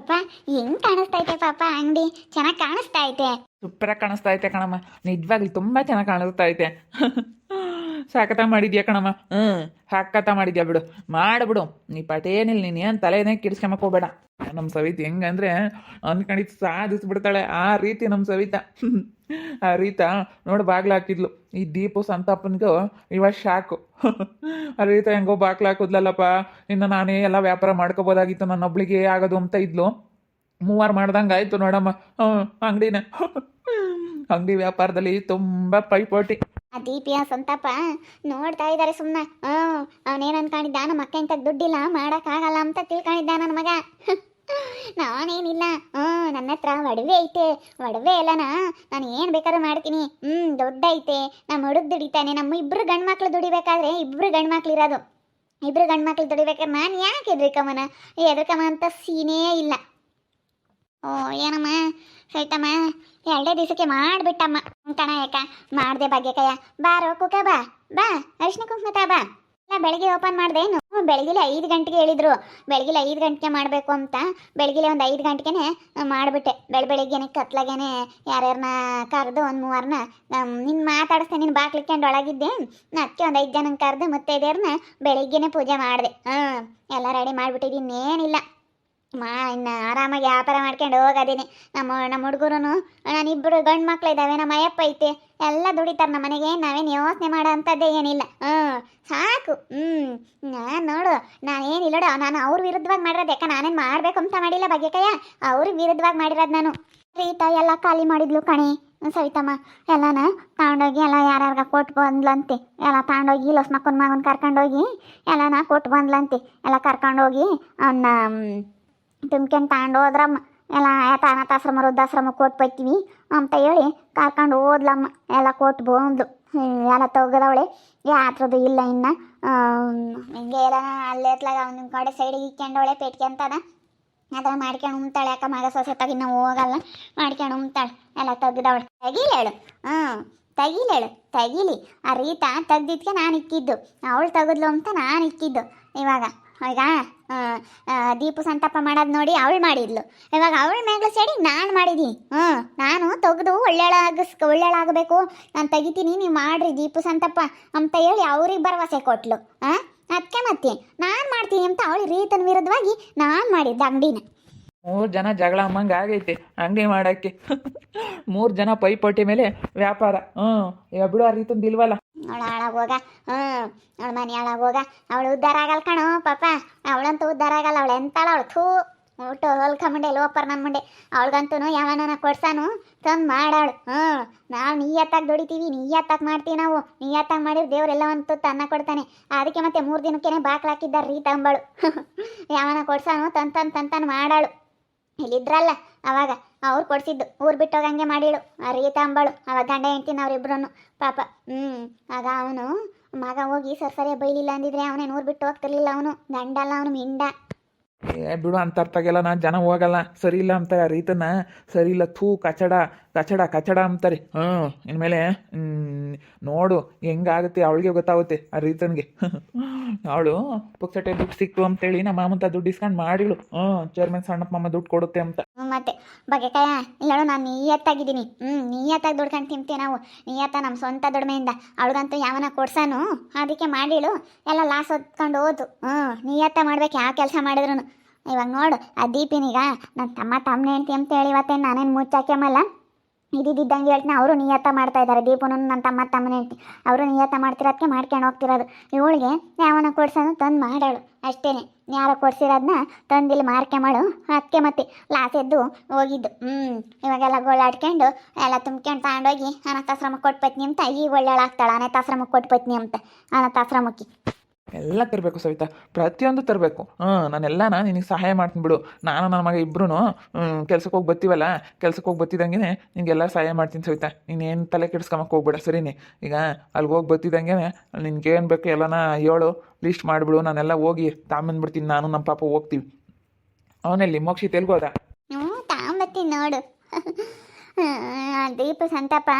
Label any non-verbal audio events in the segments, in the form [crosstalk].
ಪಾಪ ಹೆಂಗ್ ಕಾಣಿಸ್ತಾ ಐತೆ ಪಾಪ ಅಂಗಡಿ? ಚೆನ್ನಾಗಿ ಕಾಣಿಸ್ತಾ ಐತೆ ಸೂಪರಾಗಿ ಕಾಣಿಸ್ತಾ ಐತೆ ಕಣಮ್ಮ. ನಿಜವಾಗ್ಲಿ ತುಂಬಾ ಚೆನ್ನಾಗಿ ಕಾಣಿಸ್ತಾ ಐತೆ [laughs] ಸಾಕತ ಮಾಡಿದ್ಯಾ ಕಣಮ್ಮ? ಹ್ಞೂ ಸಾಕತ ಮಾಡಿದ್ಯಾ ಬಿಡು. ಮಾಡ್ಬಿಡು. ನೀ ಪಟೇನಿಲ್ಲ ನೀನು ಏನು ತಲೆನೇ ಕೆಡಿಸ್ಕೊಂಬಕ್ ಹೋಗ್ಬೇಡ. ನಮ್ಮ ಸವಿತ ಹೆಂಗಂದ್ರೆ ಸಾಧಿಸ್ ಸಾಧಿಸ್ಬಿಡ್ತಾಳೆ. ಆ ರೀತಿ ನಮ್ಮ ಸವಿತಾ. [laughs] ಆ ರೀತ ನೋಡಿ ಬಾಗ್ಲು ಹಾಕಿದ್ಲು. ಈ ದೀಪು ಸಂತಾಪನ್ಗು ಇವ ಶಾಕು. [laughs] ಆ ರೀತ ಹೆಂಗೋ ಬಾಗ್ಲು ಹಾಕಿದ್ಲಲ್ಲಪ್ಪ. ಇನ್ನು ನಾನೇ ಎಲ್ಲ ವ್ಯಾಪಾರ ಮಾಡ್ಕೋಬೋದಾಗಿತ್ತು. ನನ್ನೊಬ್ಳಿಗೆ ಆಗೋದು ಅಂತ ಇದ್ಲು. ಮೂವಾರು ಮಾಡ್ದಂಗೆ ಆಯಿತು ನೋಡಮ್ಮ. ಹ್ಞೂ ಅಂಗಡಿನ. [laughs] ಅಂಗಡಿ ವ್ಯಾಪಾರದಲ್ಲಿ ತುಂಬ ಪೈಪೋಟಿ. ಆ ದೀಪಿಯ ಸಂತಾಪ ನೋಡ್ತಾ ಇದ್ದಾರೆ ಸುಮ್ಮನೆ ಹ್ಞೂ ಅವನೇನು ಅನ್ಕೊಂಡಿದ್ದ? ನಮ್ಮ ಅಕ್ಕ ಇಂಥ ದುಡ್ಡಿಲ್ಲ, ಮಾಡೋಕ್ಕಾಗಲ್ಲ ಅಂತ ತಿಳ್ಕೊಂಡಿದ್ದ ನನ್ನ ಮಗ. ನಾನೇನಿಲ್ಲ. ಹ್ಞೂ ನನ್ನ ಹತ್ರ ಒಡವೆ ಐತೆ. ಒಡವೆ ಇಲ್ಲನ ನಾನು ಏನು ಬೇಕಾದ್ರೂ ಮಾಡ್ತೀನಿ. ಹ್ಞೂ ದೊಡ್ಡ ಐತೆ. ನಮ್ಮ ಹುಡುಗ ದುಡಿತಾನೆ. ನಮ್ಮ ಇಬ್ಬರು ಗಂಡು ಮಕ್ಳು ದುಡಿಬೇಕಾದ್ರೆ ಇಬ್ಬರು ಗಂಡು ಮಕ್ಳು ಇರೋದು. ಇಬ್ಬರು ಗಂಡು ಮಕ್ಳು ದುಡಿಬೇಕಾದ್ರೆ ನಾನು ಯಾಕೆ ಎದ್ರಿಕಮ್ಮನ ಎದ್ರಿಕಮ್ಮ ಅಂತ ಸೀನೇ ಇಲ್ಲ. ಓ, ಏನಮ್ಮ? ಹೇಳ್ತಮ್ಮ, ಎರಡೇ ದಿವಸಕ್ಕೆ ಮಾಡಿಬಿಟ್ಟಮ್ಮ. ಕಣ ಯಾಕ ಮಾಡ್ದೆ ಭಾಗ್ಯಕಯ್ಯ ಬಾರೋ ಕುಕ ಬಾ ಬಾ, ಅರಿಶಿನ ಕುಂಕುಮ ತಾ ಬಾ. ಇಲ್ಲ ಬೆಳಗ್ಗೆ ಓಪನ್ ಮಾಡಿದೆ, ಏನು? ಬೆಳಗಿಲೆ ಐದು ಗಂಟೆಗೆ ಹೇಳಿದ್ರು. ಬೆಳಗಿಲೆ ಐದು ಗಂಟೆಗೆ ಮಾಡಬೇಕು ಅಂತ. ಬೆಳಗಿಲೆ ಒಂದು ಐದು ಗಂಟೆಗೆ ಮಾಡಿಬಿಟ್ಟೆ. ಬೆಳ ಬೆಳಿಗ್ಗೆನೆ, ಕತ್ಲಾಗೇನೆ ಯಾರ್ಯಾರನ್ನ ಕರೆದು ಒಂದು ಮೂವರನ್ನ ನಿನ್ನ ಮಾತಾಡಿಸ್ದೆ ನಿನ್ನ ಬಾಕ್ಲಿಕ್ಕೊಂಡು ಒಳಗಿದ್ದೆ. ಅದಕ್ಕೆ ಒಂದು ಐದು ಜನ ಕರೆದು ಮುತ್ತೈದೆಯವ್ರನ್ನ ಬೆಳಿಗ್ಗೆನೆ ಪೂಜೆ ಮಾಡಿದೆ. ಹಾಂ ಎಲ್ಲ ರೆಡಿ ಮಾಡಿಬಿಟ್ಟಿದ್ದೀನಿ ಏನಿಲ್ಲ ಮಾ, ಇನ್ನು ಆರಾಮಾಗಿ ವ್ಯಾಪಾರ ಮಾಡ್ಕೊಂಡು ಹೋಗೋದೀನಿ. ನಮ್ಮ ನಮ್ಮ ಹುಡುಗರು ನಾನಿಬ್ಬರು ಗಂಡು ಮಕ್ಳು ಇದ್ದಾವೆ ನಮ್ಮ ಅಯ್ಯಪ್ಪ ಐತೆ. ಎಲ್ಲ ದುಡಿತಾರೆ ನಮ್ಮ ಮನೆಗೆ, ನಾವೇನು ಯೋಚನೆ ಮಾಡೋ ಅಂಥದ್ದೇ ಏನಿಲ್ಲ. ಹ್ಞೂ, ಸಾಕು. ಹ್ಞೂ ನಾನು ನೋಡು ನಾನೇನಿಲ್ಲ ನೋಡು ನಾನು ಅವ್ರ ವಿರುದ್ಧವಾಗಿ ಮಾಡಿರೋದು ಯಾಕೆ, ನಾನೇನು ಮಾಡಬೇಕು ಅಂತ ಮಾಡಿಲ್ಲ ಭಾಗ್ಯಕಯ್ಯ ಅವ್ರಿಗೆ ವಿರುದ್ಧವಾಗಿ ಮಾಡಿರೋದು ನಾನು. ರೀತಾ ಎಲ್ಲ ಖಾಲಿ ಮಾಡಿದ್ಲು ಕಣೆ. ಸವಿತಮ್ಮ, ಎಲ್ಲನ ತಗೊಂಡೋಗಿ, ಎಲ್ಲ ಯಾರ್ಯಾರ್ಗ ಕೊಟ್ಟು ಬಂದ್ಲಂತೆ. ಎಲ್ಲ ತಗೊಂಡೋಗಿ ಲಸ್ ಮಕ್ಕನ ಮಗನ ಕರ್ಕೊಂಡೋಗಿ, ಎಲ್ಲನ ಕೊಟ್ಟು ಬಂದ್ಲಂತೆ. ಎಲ್ಲ ಕರ್ಕೊಂಡೋಗಿ ಅವನ್ನ ತುಂಬ್ಕೊಂಡು ತಗೊಂಡು ಹೋದ್ರಮ್ಮ. ಎಲ್ಲ ಆಯ್ತ ಅನಾಥಾಶ್ರಮ ವೃದ್ಧಾಶ್ರಮ ಕೊಟ್ಟು ಬೈತೀವಿ ಅಂತ ಹೇಳಿ ಕರ್ಕೊಂಡು ಹೋದ್ಲಮ್ಮ. ಎಲ್ಲ ಕೊಟ್ಟು ಬಂದ್ಲು. ಎಲ್ಲ ತೆಗ್ದವಳೆ. ಯಾತ್ರದ್ದು ಇಲ್ಲ ಇನ್ನು. ಹಿಂಗೆ ಎಲ್ಲ ಅಲ್ಲೇ ಎತ್ಲಾಗ ಕಡೆ ಸೈಡಿಗೆ ಇಕ್ಕೊಂಡವಳೆ ಪೇಟ್ಕೊಂತದ ಅದನ್ನ ಮಾಡ್ಕೊಂಡು ಉಮ್ತಾಳೆ. ಯಾಕೆ ಮಗ ಸೊಸೆ ಇನ್ನ ಹೋಗಲ್ಲ. ಮಾಡ್ಕೊಂಡು ಉಮ್ತಾಳೆ. ಎಲ್ಲ ತೆಗ್ದವಳು. ತೆಗೀಲಿ ಹೇಳು. ಹ್ಞೂ ತೆಗೀಲಿ ಹೇಳು. ತೆಗೀಲಿ. ಆ ರೀತಾ ತೆಗ್ದಿದ್ಕೆ ನಾನು ಇಕ್ಕಿದ್ದು. ಅವಳು ತೆಗೆದ್ಲು ಅಂತ ನಾನು ಇಕ್ಕಿದ್ದು ಇವಾಗ. ಈಗ ದೀಪು ಸಂತಾಪ ಮಾಡೋದು ನೋಡಿ ಅವಳು ಮಾಡಿದ್ಲು. ಇವಾಗ ಅವಳು ಮೇಲೆ ಸೇಡಿ ನಾನು ಮಾಡಿದ್ದೀನಿ ಹ್ಞೂ, ನಾನು ತೆಗೆದು ಒಳ್ಳೆಳಾಗ್ಸ್, ಒಳ್ಳೆಳಾಗ್ಬೇಕು. ನಾನು ತೆಗಿತೀನಿ, ನೀವು ಮಾಡ್ರಿ ದೀಪು ಸಂತಪ್ಪ ಅಂತ ಹೇಳಿ ಅವ್ರಿಗೆ ಭರವಸೆ ಕೊಟ್ಲು. ಹಾಂ ಅದಕ್ಕೆ ಮತ್ತೆ ನಾನು ಮಾಡ್ತೀನಿ ಅಂತ ಅವಳು ರೀತನ ವಿರುದ್ಧವಾಗಿ ನಾನು ಮಾಡಿದ್ದೆ ಅಂಗಡಿನ. ಮೂರು ಜನ ಜಗಳ ಅಮ್ಮಂಗೆ ಆಗೈತೆ, ಅಂಗಡಿ ಮಾಡೋಕ್ಕೆ. ಮೂರು ಜನ ಪೈಪೋಟಿ ಮೇಲೆ ವ್ಯಾಪಾರ. ಹ್ಞೂ ಬಿಡು ಆ ರೀತಿ ಇಲ್ವಲ್ಲ? ಅವಳು ಹಾಳಾಗೋಗ ಹ್ಞೂ ಅವಳ ಮನೆ ಹಾಳಾಗೋಗ ಅವಳು ಉದ್ಧಾರ ಆಗಲ್ಲ ಕಣೋ ಪಾಪ. ಅವಳಂತೂ ಉದ್ಧಾರ ಆಗಲ್ಲ, ಅವಳು ಎಂತಾಳ ಅವಳು? ಥೂ, ಊಟ ಹೊಲ್ಕೊಂಬಂಡೆ ಲೋಪರ್ ನನ್ನ ಮುಂಡೆ ಅವಳಿಗಂತೂ ಯಾವನ ಕೊಡ್ಸಾನು, ತಂದು ಮಾಡಾಳು. ಹ್ಞೂ ನಾವು ನೀಯತ್ತಾಗಿ ದುಡಿತೀವಿ, ನೀಯತ್ತಾಗಿ ಮಾಡ್ತೀವಿ ನಾವು. ನೀಯತ್ತಾಗಿ ಮಾಡಿದ್ರೆ ದೇವ್ರೆಲ್ಲ ಒಂದು ತನ್ನ ಕೊಡ್ತಾನೆ. ಅದಕ್ಕೆ ಮತ್ತೆ ಮೂರು ದಿನಕ್ಕೇನೆ ಬಾಕ್ಲಾಕಿದ್ದಾರೆ ರೀ ತಂಬಳು. [laughs] ಯಾವನ ಕೊಡ್ಸಾನು ತಂತನ್ ತಂತನ್ ತನ್ ತನ್ ಮಾಡಾಳು. ಇಲ್ಲಿದ್ರಲ್ಲ ಅವಾಗ ಅವ್ರು ಕೊಡಿಸಿದ್ದು. ಊರು ಬಿಟ್ಟೋಗಂಗೆ ಮಾಡಿಳು. ರೀತಾ ಅಂಬಳು. ಅವಾಗ ಗಂಡ ಹೆಂಡ್ತಿನ ಪಾಪ ಹ್ಞೂ ಆಗ ಅವನು ಮಗ ಹೋಗಿ ಸರ್ ಸರಿಯಾಗಿ ಬೈಲಿಲ್ಲ ಅಂದಿದ್ರೆ ಅವನೇನು ಊರು ಬಿಟ್ಟು ಹೋಗ್ತಿರ್ಲಿಲ್ಲ ಅವನು. ಗಂಡಲ್ಲ ಅವನು, ಮಿಂಡ. ಏ ಬಿಡು ಅಂತರ್ತಾಗೆಲ್ಲ ನಾ ಜನ ಹೋಗಲ್ಲ. ಸರಿ ಇಲ್ಲ ಆ ರೀತನ. ಸರಿ ಇಲ್ಲ ಥೂ ಕಚಡ ಕಚಡ ಕಚಡ ಅಂತಾರೆ. ಹ್ಞೂ ಇನ್ಮೇಲೆ ಹ್ಮ್, ನೋಡು ಹೆಂಗಾಗುತ್ತೆ ಅವಳಿಗೆ ಗೊತ್ತಾಗುತ್ತೆ ಆ ರೀತನ್ಗೆ. [laughs] ಅವಳು ಪುಕ್ಸಟೆ ದುಡ್ಡು ಸಿಕ್ತು ಅಂತೇಳಿ ನಮ್ಮ ಮಾಮಂತ ದುಡ್ಡು ಇಸ್ಕೊಂಡು ಮಾಡಿಳು. ಹ್ಞೂ ಚೇರ್ಮನ್ ಸಣ್ಣಪ್ಪ ಮಾಮ ದುಡ್ಡು ಕೊಡುತ್ತೆ ಅಂತ. ಮತ್ತೆ. ಬಗೆಕಾಯ, ಹೇಳು ನಾನು ನಿಯತ್ತಾಗಿದ್ದೀನಿ. ಹ್ಞೂ ನಿಯತ್ತಾಗಿ ದುಡ್ಕೊಂಡು ತಿಂತೀವಿ ನಾವು. ನಿಯತ್ತ ನಮ್ಮ ಸ್ವಂತ ದುಡಿಮೆಯಿಂದ. ಅವಳಿಗಂತೂ ಯಾವನ ಕೊಡ್ಸಾನು? ಅದಕ್ಕೆ ಮಾಡಿಳು. ಎಲ್ಲ ಲಾಸ್ ಹೊತ್ಕೊಂಡು ಹೋದು ಹ್ಞೂ ನೀಯತ್ತ ಮಾಡ್ಬೇಕು ಯಾವ ಕೆಲಸ ಮಾಡಿದ್ರು ಇವಾಗ ನೋಡು, ಆ ದೀಪಿನೀಗ ನನ್ನ ತಮ್ಮ ತಮ್ಮನೇ ಅಂತ ಹೇಳಿ ಇವತ್ತೇನು ನಾನೇನು ಮುಚ್ಚಾಕ್ಯಮಲ್ಲ ಇದ್ದಿದ್ದಂಗೆ ಹೇಳ್ತೀನಿ, ಅವರು ನಿಯತ್ತ ಮಾಡ್ತಾ ಇದ್ದಾರೆ ದೀಪನು ನನ್ನ ತಮ್ಮ, ತಮ್ಮನೇ ಹೇಳ್ತಿ ಅವರು ನಿಯತ್ತ ಮಾಡ್ತಿರೋದಕ್ಕೆ ಮಾಡ್ಕೊಂಡು ಹೋಗ್ತಿರೋದು. ಇವಳಿಗೆ ಯಾವನ ಕೊಡ್ಸೋದು ತಂದು ಮಾಡಾಳು. ಅಷ್ಟೇನೆ. ಯಾರೋ ಕೊಡ್ಸಿರೋದನ್ನ ತಂದಿಲ್ಲಿ ಮಾರ್ಕೆ ಮಾಡು. ಅದಕ್ಕೆ ಮತ್ತೆ ಲಾಸ್ ಎದ್ದು ಹೋಗಿದ್ದು. ಹ್ಞೂ ಇವಾಗೆಲ್ಲ ಗೋಳಾಡ್ಕೊಂಡು ಎಲ್ಲ ತುಂಬ್ಕೊಂಡು ತಗೊಂಡೋಗಿ ಅನಾಥಾಶ್ರಮಕ್ಕೆ ಕೊಟ್ಬತ್ನಿ ಅಂತ ಈಗ ಒಳ್ಳೆಯಳಾಗ್ತಾಳೆ ಅನಾಥಾಶ್ರಮಕ್ಕೆ ಕೊಟ್ಬತ್ನಿ ಅಂತ. ಅನಾಥಾಶ್ರಮಕ್ಕೆ. ಎಲ್ಲ ತರಬೇಕು ಸವಿತಾ. ಪ್ರತಿಯೊಂದು ತರಬೇಕು. ಹ್ಞೂ ನಾನೆಲ್ಲನ ನಿನಗೆ ಸಹಾಯ ಮಾಡ್ತೀನಿ ಬಿಡು. ನಾನು ನನ್ನ ಮಗ ಇಬ್ಬರೂ ಕೆಲ್ಸಕ್ಕೆ ಹೋಗಿ ಬರ್ತೀವಲ್ಲ ಕೆಲ್ಸಕ್ಕೆ ಹೋಗಿ ಬತ್ತಿದಂಗೆ ನಿನಗೆಲ್ಲ ಸಹಾಯ ಮಾಡ್ತೀನಿ ಸವಿತಾ. ನೀನೇನು ತಲೆ ಕೆಡಿಸ್ಕೊಂಬಕ್ಕೆ ಹೋಗ್ಬೇಡ, ಸರಿನಿ? ಈಗ ಅಲ್ಲಿಗೆ ಹೋಗಿ ಬತ್ತಿದಂಗೆ ನಿನ್ಗೆ ಏನು ಬೇಕು ಎಲ್ಲನ ಹೇಳು ಲಿಸ್ಟ್ ಮಾಡಿಬಿಡು. ನಾನೆಲ್ಲ ಹೋಗಿ ತಾಂಬಂದ್ಬಿಡ್ತೀನಿ ನಾನು ನಮ್ಮ ಪಾಪ ಹೋಗ್ತೀವಿ. ಅವನಲ್ಲಿ ಮೋಕ್ಷಿ ತೆಲ್ಗೋದಾ ಹ್ಞೂ ತಾಂಬತ್ತೀನಿ ನೋಡು. ದೀಪ ಸಂತಾಪ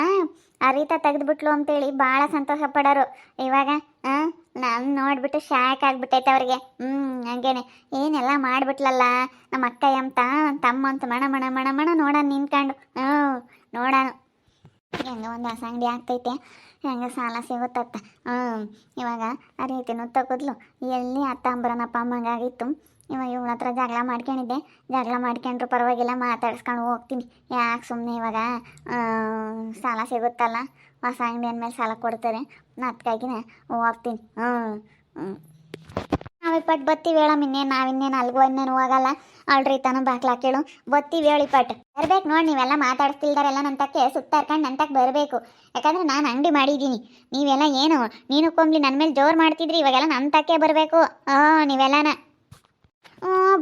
ಅರಿತ ತೆಗೆದ್ಬಿಟ್ಲು ಅಂತೇಳಿ ಭಾಳ ಸಂತೋಷ ಪಡೋರು. ಇವಾಗ ನಾನು ನೋಡ್ಬಿಟ್ಟು ಶಾಕ್ ಆಗ್ಬಿಟ್ಟೈತೆ ಅವ್ರಿಗೆ. ಹ್ಞೂ ಹಂಗೇನೆ. ಏನೆಲ್ಲ ಮಾಡ್ಬಿಟ್ಲಲ್ಲ? ನಮ್ಮ ಅಕ್ಕ ಅಂತ ತಮ್ಮ ಅಂತ ಮಣ ಮಣ ಮಣ ಮಣ ನೋಡೋಣ ನಿಂತ್ಕೊಂಡು. ಹ್ಞೂ ನೋಡೋಣ ಹೆಂಗ ಒಂದು ಹೊಸ ಅಂಗಡಿ ಆಗ್ತೈತೆ. ಹೆಂಗೆ ಸಾಲ ಸಿಗುತ್ತತ್ತ ಹ್ಞೂ, ಇವಾಗ ಆ ರೀತಿನೂ ತಗೋದ್ಲು. ಎಲ್ಲಿ ಅತ್ತ ಅಂಬರನಪ್ಪ ಅಮ್ಮಂಗಾಗಿತ್ತು. ಇವಾಗ ಇವಳ ಹತ್ರ ಜಗಳ ಮಾಡ್ಕೊಂಡಿದ್ದೆ. ಜಗಳ ಮಾಡ್ಕೊಂಡ್ರು ಪರವಾಗಿಲ್ಲ, ಮಾತಾಡ್ಸ್ಕೊಂಡು ಹೋಗ್ತೀನಿ. ಯಾಕೆ ಸುಮ್ಮನೆ ಇವಾಗ ಸಾಲ ಸಿಗುತ್ತಲ್ಲ? ಹೊಸ ಅಂಗಡಿ ಅಂದಮೇಲೆ ಸಾಲ ಕೊಡ್ತಾರೆ. ಅದಕ್ಕಾಗಿನೇ ಹೋಗ್ತೀನಿ. ಹ್ಞೂ ಹ್ಞೂ ನಾವಿಪ್ಪಟ್ಟು ಬತ್ತೀವಿ ಹೇಳಮ್ಮ ಇನ್ನೇನು ನಾವಿನ್ನೇನು ಅಲ್ಗೋ ಇನ್ನೇನು ಹೋಗಲ್ಲ. ಅಳ್ರಿ ತಾನು ಬಾಕ್ಲಾ ಕೇಳು. ಬತ್ತೀವಿ ಹೇಳಿ ಪಟ್. ಬರ್ಬೇಕು ನೋಡಿ ನೀವೆಲ್ಲ ಮಾತಾಡ್ತಿಲ್ದಾರೆಲ್ಲ ನನ್ನ ತಕ್ಕೆ ಸುತ್ತಾರ್ಕೊಂಡು ನನ್ನ ಬರಬೇಕು. ಯಾಕಂದ್ರೆ ನಾನು ಅಂಗಡಿ ಮಾಡಿದ್ದೀನಿ. ನೀವೆಲ್ಲ ಏನು, ನೀನು ಕೊಂಬ್ಲಿ ನನ್ನ ಮೇಲೆ ಜೋರು ಮಾಡ್ತಿದ್ರಿ, ಇವಾಗೆಲ್ಲ ನನ್ನ ತಕ್ಕೆ ಬರಬೇಕು. ಹಾಂ, ನೀವೆಲ್ಲನ.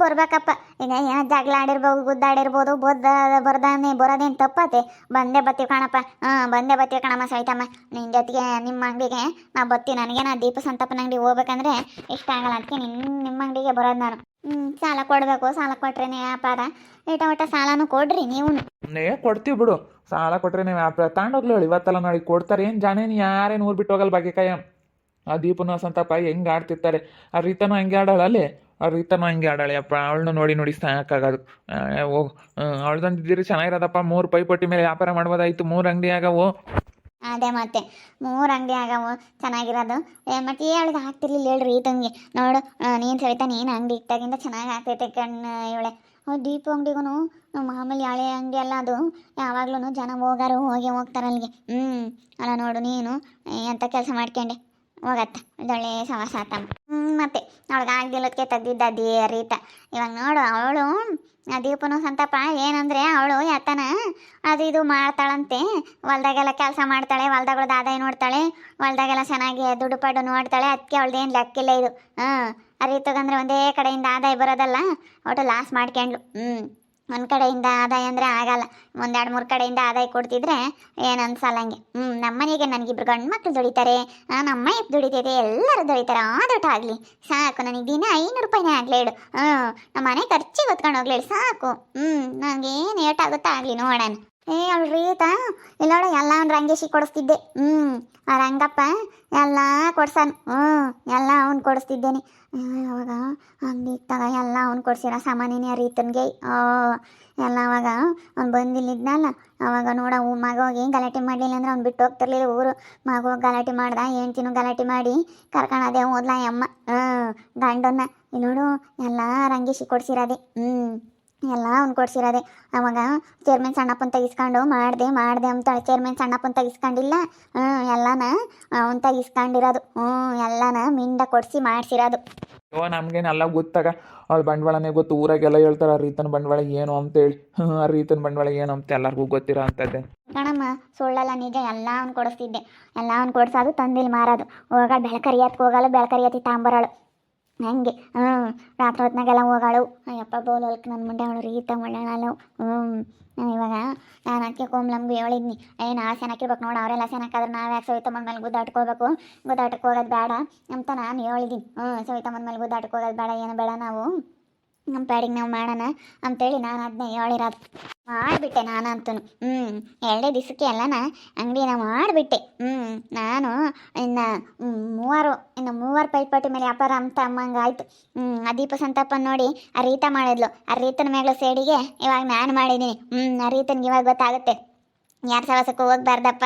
ಬರ್ಬೇಕಪ್ಪ. ಈಗ ಏನೋ ಜಗಳ ಆಡಿರ್ಬೋದು ಗುದ್ದಾಡಿರ್ಬೋದು ಬೋದ ಬರ್ದಾನೆ, ಬರೋದೇನು ತಪ್ಪತ್ತೆ. ಬಂದೇ ಬತ್ತೀವಿ ಕಣಪ್ಪ. ಹಾಂ, ಬಂದೇ ಬತ್ತೀವಿ ಕಣಮ್ಮ ಸೈತಮ್ಮ ನಿನ್ನ ಜೊತೆಗೆ ನಿಮ್ಮ ಅಂಗಡಿಗೆ ನಾ ಬತ್ತಿ, ನನಗೆ ನಾ ದೀಪ ಸಂತಪ್ಪನ ಅಂಗಡಿ ಹೋಗ್ಬೇಕಂದ್ರೆ ಇಷ್ಟ ಆಗಲ್ಲ. ಅದಕ್ಕೆ ನಿನ್ನ ನಿಮ್ಮ ಅಂಗಡಿಗೆ ಬರೋದು ನಾನು. ಹ್ಞೂ ಸಾಲ ಕೊಡಬೇಕು, ಸಾಲ ಕೊಟ್ರೇನೆ ವ್ಯಾಪಾರ. ಏಟ ಒಟ್ಟ ಸಾಲನೂ ಕೊಡ್ರಿ ನೀವು. ನೇ ಕೊಡ್ತೀವಿ ಬಿಡು. ಸಾಲ ಕೊಟ್ರೆ ನೀವು ವ್ಯಾಪಾರ. ತಗೊಂಡೋಗ್ಲಿ ಇವತ್ತೆಲ್ಲ ನಾಳೆ ಕೊಡ್ತಾರೆ ಏನು ಜಾನೇನು ಯಾರೇನು ಊರು ಬಿಟ್ಟು ಹೋಗಲ್ಲ ಬಾಗಿಕಾಯ ಆ ದೀಪನ ಸಂತಪ್ಪ ಹೆಂಗೆ ಆಡ್ತಿರ್ತಾರೆ. ಆ ರೀತನೂ ಹಂಗೆ ಆಡಾಳ ಅಲ್ಲಿ? ಆ ರೀತನೂ ಹಂಗೆ ಆಡಾಳೆ ಅಪ್ಪ ಅವಳನ್ನ ನೋಡಿ ನೋಡಿ ಸಾಕಾಗೋದು. ಹೋಗು ಅವಳ್ದಂದಿದ್ದೀರಿ ಚೆನ್ನಾಗಿರೋದಪ್ಪ. ಮೂರು ಪೈಪೊಟ್ಟಿ ಮೇಲೆ ವ್ಯಾಪಾರ ಮಾಡ್ಬೋದಾಯ್ತು. ಮೂರು ಅಂಗಡಿ ಆಗವು. ಅದೇ ಮತ್ತೆ. ಮೂರು ಅಂಗಡಿ ಆಗವು. ಚೆನ್ನಾಗಿರೋದು. ಏ, ಮತ್ತೆ ಅವಳಿಗೆ ಹಾಕ್ತಿರ್ಲಿಲ್ಲ ಹೇಳ್ರಿ ಈತಂಗೆ ನೋಡು ನೀನು ಸವಿತಾ ನೀನು ಅಂಗಡಿ ಇಟ್ಟಾಗಿಂದ ಚೆನ್ನಾಗಿ ಆಗ್ತೈತೆ ಕಣ್ಣ ಇವಳೆ. ದೀಪ ಅಂಗಡಿಗೂ ಮಾಮೂಲಿ ಹಳೆ ಅಂಗಡಿ ಅಲ್ಲ ಅದು. ಯಾವಾಗ್ಲೂ ಜನ ಹೋಗಾರು ಹೋಗಿ ಹೋಗ್ತಾರೆ ಅಲ್ಲಿಗೆ ಹ್ಞೂ ಅಲ್ಲ ನೋಡು ನೀನು. ಎಂಥ ಕೆಲಸ ಮಾಡ್ಕೊಂಡೆ. ಹೋಗತ್ತ. ಒಳ್ಳೆ ಸವಾಸ ಆತಮ್ಮ ಮತ್ತೆ ಅವಳಿಗೆ ಆಗ್ದಿಲ್ಲದಕ್ಕೆ ತೆಗ್ದಿದ್ದ ಅದೇ ರೀತ ಇವಾಗ ನೋಡು, ಅವಳು ದೀಪನು ಸಂತಪ್ಪ, ಏನಂದ್ರೆ ಅವಳು ಯಾತನ? ಅದು ಇದು ಮಾಡ್ತಾಳಂತೆ. ಹೊಲ್ದಾಗೆಲ್ಲ ಕೆಲಸ ಮಾಡ್ತಾಳೆ ಹೊಲ್ದಾಗಳದ್ದು ಆದಾಯ ನೋಡ್ತಾಳೆ, ಹೊಲ್ದಾಗೆಲ್ಲ ಚೆನ್ನಾಗಿ ದುಡ್ಡು ಪಡ್ಡು ನೋಡ್ತಾಳೆ. ಅದಕ್ಕೆ ಅವಳ್ದೇನು ಲೆಕ್ಕಿಲ್ಲ ಇದು. ಹಾಂ ಅರಿತಗಂದ್ರೆ ಒಂದೇ ಕಡೆಯಿಂದ ಆದಾಯ ಬರೋದಲ್ಲ. ಒಟ್ಟು ಲಾಸ್ ಮಾಡ್ಕೊಂಡ್ಲು ಹ್ಞೂ ಒಂದು ಕಡೆಯಿಂದ ಆದಾಯ ಅಂದರೆ ಆಗಲ್ಲ. ಒಂದೆರಡು ಮೂರು ಕಡೆಯಿಂದ ಆದಾಯ ಕೊಡ್ತಿದ್ರೆ ಏನು ಅನ್ಸಲ್ಲಂಗೆ. ಹ್ಞೂ ನಮ್ಮನೆಗೆ ನನಗಿಬ್ರು ಗಂಡು ಮಕ್ಕಳು ದುಡಿತಾರೆ ನಮ್ಮ ಇಬ್ಬರು ದುಡಿತೈತೆ, ಎಲ್ಲರೂ ದುಡಿತಾರೆ. ಆದೋಟ ಆಗಲಿ. ಸಾಕು, ನನಗೆ ದಿನ ಐನೂರು ರೂಪಾಯಿನೇ ಆಗಲಿ ಹೇಳು. ಹ್ಞೂ ನಮ್ಮ ಮನೆ ಖರ್ಚಿಗೆ ಹೊತ್ಕೊಂಡು ಹೋಗ್ಲಿ ಹೇಳು, ಸಾಕು. ಹ್ಞೂ ನನಗೇನು ಏಟಾಗುತ್ತಾ ಆಗಲಿ ನೋಡೋಣ. ಏ ಅವಳು ರೀತಾ ಇಲ್ಲೋಡ ಎಲ್ಲ ಅವ್ನು ರಂಗೇಶಿ ಕೊಡಿಸ್ತಿದ್ದೆ. ಹ್ಞೂ ಆ ರಂಗಪ್ಪ ಎಲ್ಲ ಕೊಡ್ಸಾನು. ಹ್ಞೂ ಎಲ್ಲ ಅವ್ನು ಕೊಡಿಸ್ತಿದ್ದೇನೆ. ಅವಾಗ ಅಂಗಡಿ ಇತ್ತಾಗ ಎಲ್ಲ ಅವ್ನು ಕೊಡ್ಸಿರೋ ಸಾಮಾನಿನೇ ರೀತನ್ಗೆ. ಎಲ್ಲ ಅವಾಗ ಅವ್ನು ಬಂದಿಲ್ಲಿದ್ನಲ್ಲ. ಅವಾಗ ನೋಡ ಮಗ ಹೋಗಿ ಗಲಾಟೆ ಮಾಡಲಿಲ್ಲ ಅಂದ್ರೆ ಅವ್ನು ಬಿಟ್ಟು ಹೋಗ್ತಿರ್ಲಿಲ್ಲ ಊರು. ಮಗ ಹೋಗಿ ಗಲಾಟೆ ಮಾಡ್ದ, ಹೆಂಡ್ತಿನೂ ಗಲಾಟೆ ಮಾಡಿ ಕರ್ಕೊಳದೆ ಓದ್ಲಾ ಅಮ್ಮ ಹ್ಞೂ ಗಂಡನ್ನ. ನೋಡು, ಎಲ್ಲ ರಂಗೇಶಿ ಕೊಡ್ಸಿರೋದೆ. ಹ್ಞೂ ಎಲ್ಲ ಅವ್ನು ಕೊಡ್ಸಿರೋದೆ. ಅವಾಗ ಚೇರ್ಮನ್ ಸಣ್ಣಪ್ಪನ ತೆಗಿಸ್ಕೊಂಡು ಮಾಡಿದೆ ಮಾಡಿದೆ ಅಂತ ಚೇರ್ಮನ್ ಸಣ್ಣಪ್ಪನ ತೆಗಿಸ್ಕೊಂಡಿಲ್ಲ. ಹ್ಞೂ ಎಲ್ಲಾನ ಅವ್ನು ತೆಗಿಸ್ಕೊಂಡಿರೋದು. ಹ್ಞೂ ಎಲ್ಲಾನ ಮಿಂಡ ಕೊಡಿಸಿ ಮಾಡಿಸಿರೋದು. ಓ ನಮಗೇನೆಲ್ಲ ಗೊತ್ತಾಗ ಅವ್ಳ ಬಂಡವಾಳನೇ ಗೊತ್ತು ಊರಾಗೆಲ್ಲ ಹೇಳ್ತಾರೆ ಆ ರೀತನ ಬಂಡವಾಳ ಏನು ಅಂತೇಳಿ ಹ್ಞೂ ಆ ರೀತನ ಬಂಡವಾಳ ಏನು ಅಂತ ಎಲ್ಲರಿಗೂ ಗೊತ್ತಿರೋ ಅಂಥದ್ದೇ ಕಣಮ್ಮ ಸುಳ್ಳಲ್ಲ ನಿಜ ಎಲ್ಲ ಅವ್ನು ಕೊಡಿಸ್ತಿದ್ದೆ. ಎಲ್ಲ ಅವ್ನು ಕೊಡ್ಸೋದು ತಂದಿಲ್ಲಿ ಮಾರೋದು. ಹೋಗ ಬೆಳಕರಿಯತ್ಗೆ ಹೋಗಲ್ಲ ಬೆಳಕರಿಯತಿ ತಾಂಬರಳು. ಹಂಗೆ? ಹ್ಞೂ ರಾತ್ರಿ ಹೊತ್ನಾಗೆಲ್ಲ ಹೋಗಾಳು. ಅಯ್ಯಪ್ಪ ಹೊಲಕ್ಕೆ ನನ್ನ ಮುಂದೆ ಅವಳು ರೀತ ಒಳ್ಳೆಳು ಹ್ಞೂ ಇವಾಗ ನಾನು ಅದಕ್ಕೆ ಕೋಮ್ಲಮ್ಗೆ ಹೇಳಿದ್ನಿ ಏ ನಾ ಸೆನಕ್ಕಿರ್ಬೇಕು ನೋಡಿ, ಅವರೆಲ್ಲ ಸೆನಕ್ಕಾದ್ರೆ ನಾವು ಯಾಕೆ ಸವಿತಮ್ಮನ ಮೇಲೆ ಗುದ್ದಾಟಕ್ಕೆ ಗುದ್ದಾಟಕ್ಕೆ ಹೋಗೋದು ಬೇಡ ಅಂತ ನಾನು ಹೇಳಿದ್ದೀನಿ ಹ್ಞೂ ಸವಿತಮ್ಮನ ಮೇಲೆ ಗುದ್ದಾಟಕ್ಕೆ ಹೋಗೋದು ಬೇಡ, ಏನು ಬೇಡ ನಾವು. ನಮ್ಮ ಪ್ಯಾಡಿಗೆ ನಾವು ಮಾಡೋಣ ಅಂತೇಳಿ ನಾನು ಅದನ್ನೇ ಹೇಳಿರೋದು. ಮಾಡಿಬಿಟ್ಟೆ ನಾನಂತೂ ಹ್ಞೂ ಎರಡೇ ದಿವಸಕ್ಕೆ ಎಲ್ಲನ ಅಂಗಡಿನ ಮಾಡಿಬಿಟ್ಟೆ. ಹ್ಞೂ ನಾನು ಇನ್ನು ಮೂವರು ಇನ್ನು ಮೂವರು ಪೈಪಾಟಿ ಮೇಲೆ ವ್ಯಾಪಾರ ಅಂತ ಆಯಿತು. ಹ್ಞೂ ಆ ದೀಪ ಸಂತಪ್ಪ ನೋಡಿ ಆ ರೀತ ಮಾಡಿದ್ಲು. ಆ ರೀತನ ಸೈಡಿಗೆ ಸೇಡಿಗೆ ಇವಾಗ ನಾನು ಮಾಡಿದ್ದೀನಿ ಹ್ಞೂ ಆ ರೀತನಿಗೆ ಇವಾಗ ಗೊತ್ತಾಗುತ್ತೆ. ಯಾರು ಸವಾಸಕ್ಕೆ ಹೋಗ್ಬಾರ್ದಪ್ಪ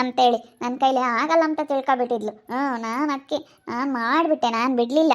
ಅಂತೇಳಿ. ನನ್ನ ಕೈಲಿ ಆಗಲ್ಲ ಅಂತ ತಿಳ್ಕೊಬಿಟ್ಟಿದ್ಲು. ಹ್ಞೂ ನಾನು ಅಕ್ಕಿ, ನಾನು ಮಾಡಿಬಿಟ್ಟೆ, ನಾನು ಬಿಡಲಿಲ್ಲ.